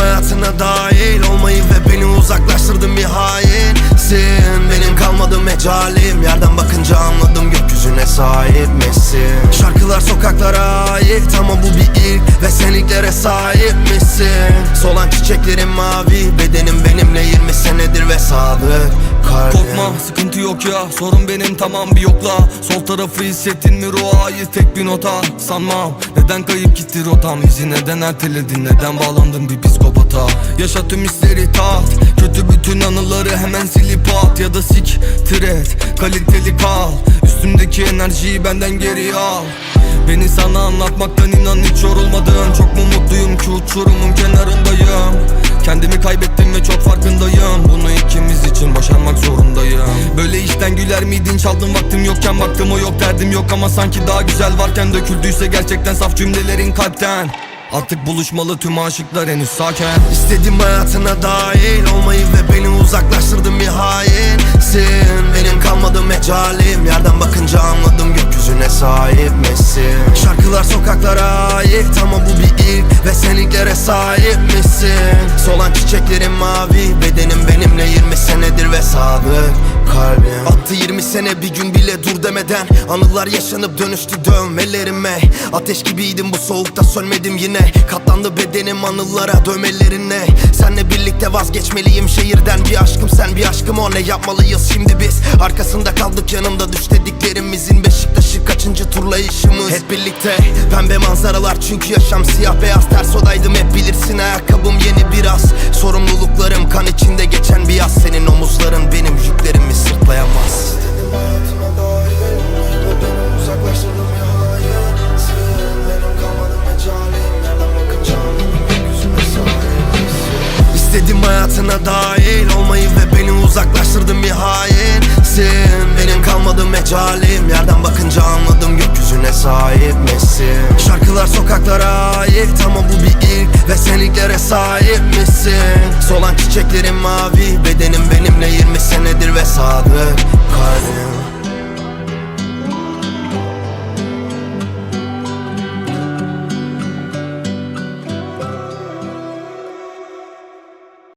hayatına dahil olmayı ve beni uzaklaştırdın bir hainsin Benim kalmadı mecalim Yerden bakınca anladım gökyüzüne sahip misin? Şarkılar sokaklara ait ama bu bir ilk Ve sen ilklere sahip misin? Solan çiçeklerin mavi Bedenim benimle 20 senedir ve sadık kalbim Korkma sıkıntı yok ya. Sorun benim tamam bir yokla. Sol tarafı hissettin mi ruha ait tek bir nota Sanmam. Neden kayıp gitti rotam? İzi neden erteledin? Neden bağlandın bir psikopata? Yaşa tüm hisleri tat. Kötü bütün anıları hemen silip at. Ya da sik et kaliteli kal. Üstümdeki enerjiyi benden geri al. Beni sana anlatmaktan inan hiç yorulmadın. Çok mu mutluyum ki uçurumun kenarındayım? Kendimi kaybettim ve çok farkındayım Böyle işten güler miydin? Çaldın vaktim yokken Baktım o yok derdim yok. Ama sanki daha güzel varken Döküldüyse gerçekten saf cümlelerin kalpten. Artık buluşmalı tüm aşıklar henüz sakin. İstedim hayatına dahil olmayı ve beni uzaklaştırdın bir hainsin. Benim kalmadı mecalim Yerden bakınca anladım gökyüzüne sahip misin? Şarkılar sokaklara ait ama bu bir ilk Ve sen ilklere sahip misin? Solan çiçeklerin mavi ve sadık kalbim. Attı 20 sene bir gün bile dur demeden Anılar yaşanıp dönüştü dövmelerime. Ateş gibiydim bu soğukta sönmedim yine. Katlandı bedenim anılara dövmelerinle Senle birlikte vazgeçmeliyim şehirden. Bir aşkım sen bir aşkım o. Ne yapmalıyız şimdi biz? Arkasında kaldık yanımda düş dediklerimizin Beşiktaş'ı kaçıncı turlayışımız? Hep birlikte pembe manzaralar. Çünkü yaşam siyah beyaz Ters odaydım. Hep bilirsin ayakkabım yeni biraz. Sorumluluklarım kan içinde geçen bir hayatına dahil olmayı ve beni uzaklaştırdın bir hainsin. Benim kalmadı mecalim Yerden bakınca anladım gökyüzüne sahip misin? Şarkılar sokaklara ait ama bu bir ilk Ve sen ilklere sahip misin? Solan çiçeklerin mavi Bedenim benimle 20 senedir ve sadık